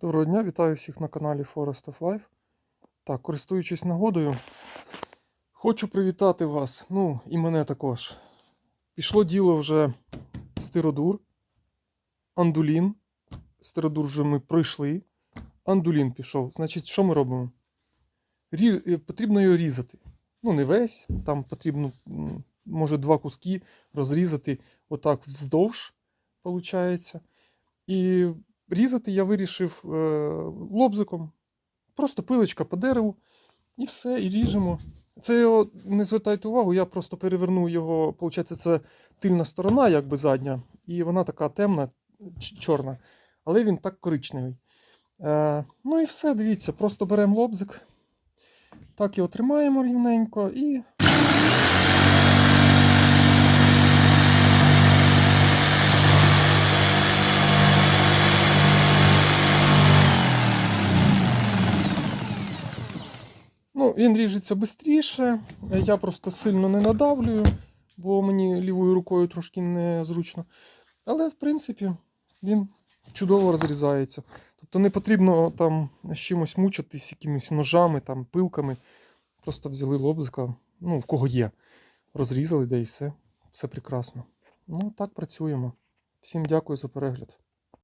Доброго дня, вітаю всіх на каналі Forest of Life. Так, користуючись нагодою, хочу привітати вас, ну і мене також. Пішло діло вже стиродур, андулін. Стиродур вже ми пройшли. Андулін пішов. Значить, що ми робимо? Рі... е, Потрібно його різати. Ну, не весь, там потрібно, може, два куски розрізати отак вздовж, виходить. І різати я вирішив е, лобзиком. Просто пилочка по дереву, і все, і ріжемо. Це його, не звертайте увагу, я просто переверну його, виходить, це тильна сторона, якби задня, і вона така темна, чорна, але він так коричневий. Е, ну і все, дивіться, просто беремо лобзик, так його тримаємо рівненько і. Він ріжеться швидше. Я просто сильно не надавлюю, бо мені лівою рукою трошки незручно. Але, в принципі, він чудово розрізається. Тобто не потрібно там з чимось мучитись, якимись ножами, там, пилками. Просто взяли лобзика, ну, в кого є. Розрізали, де і все. Все прекрасно. Ну, так працюємо. Всім дякую за перегляд.